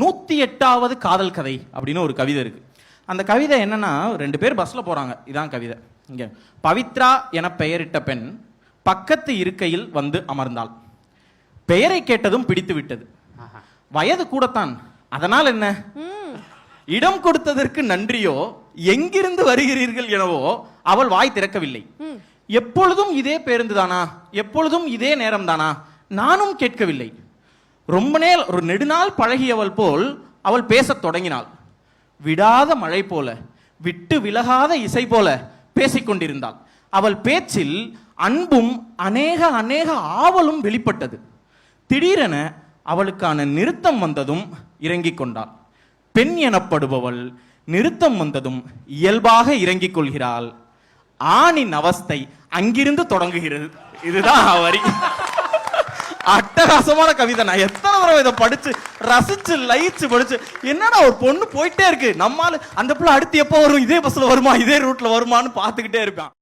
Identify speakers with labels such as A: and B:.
A: நூத்தி எட்டாவது காதல் கதை அப்படின்னு ஒரு கவிதை இருக்கு. அந்த கவிதை என்னன்னா ரெண்டு பேர் பஸ்ல போறாங்க. இதான் கவிதை. இங்க பவித்ரா என பெயரிட்ட பெண் பக்கத்து இருக்கையில் வந்து அமர்ந்தாள். பெயரை கேட்டதும் பிடித்து விட்டது. வயது கூடத்தான். அதனால் என்ன? இடம் கொடுத்ததற்கு நன்றியோ எங்கிருந்து வருகிறீர்கள் எனவோ அவள் வாய் திறக்கவில்லை. எப்பொழுதும் இதே பேருந்து தானா எப்பொழுதும் இதே நேரம் தானா நானும் கேட்கவில்லை. ரொம்ப நேரம் ஒரு நெடுநாள் பழகியவள் போல் அவள் பேசத் தொடங்கினாள். விடாத மழை போல விட்டு விலகாத இசை போல பேசிக் கொண்டிருந்தாள். அவள் பேச்சில் அன்பும் அநேக அநேக ஆவலும் வெளிப்பட்டது. திடீரென அவளுக்கான நிறுத்தம் வந்ததும் இறங்கிக் கொண்டாள். பெண் எனப்படுபவள் நிறுத்தம் வந்ததும் இயல்பாக இறங்கிக் கொள்கிறாள். ஆணின் அவஸ்தை அங்கிருந்து தொடங்குகிறது. இதுதான் அவரி வரி. அட்டகாசமான கவிதை. நான் எத்தனை தடவை இதை படிச்சு ரசிச்சு லயிச்சு படிச்சு என்னடா ஒரு பொண்ணு போயிட்டே இருக்கு. நம்மால அந்த பிள்ளை அடுத்து எப்போ வரும்? இதே பஸ்ல வருமா? இதே ரூட்ல வருமான்னு பார்த்துக்கிட்டே இருப்பான்.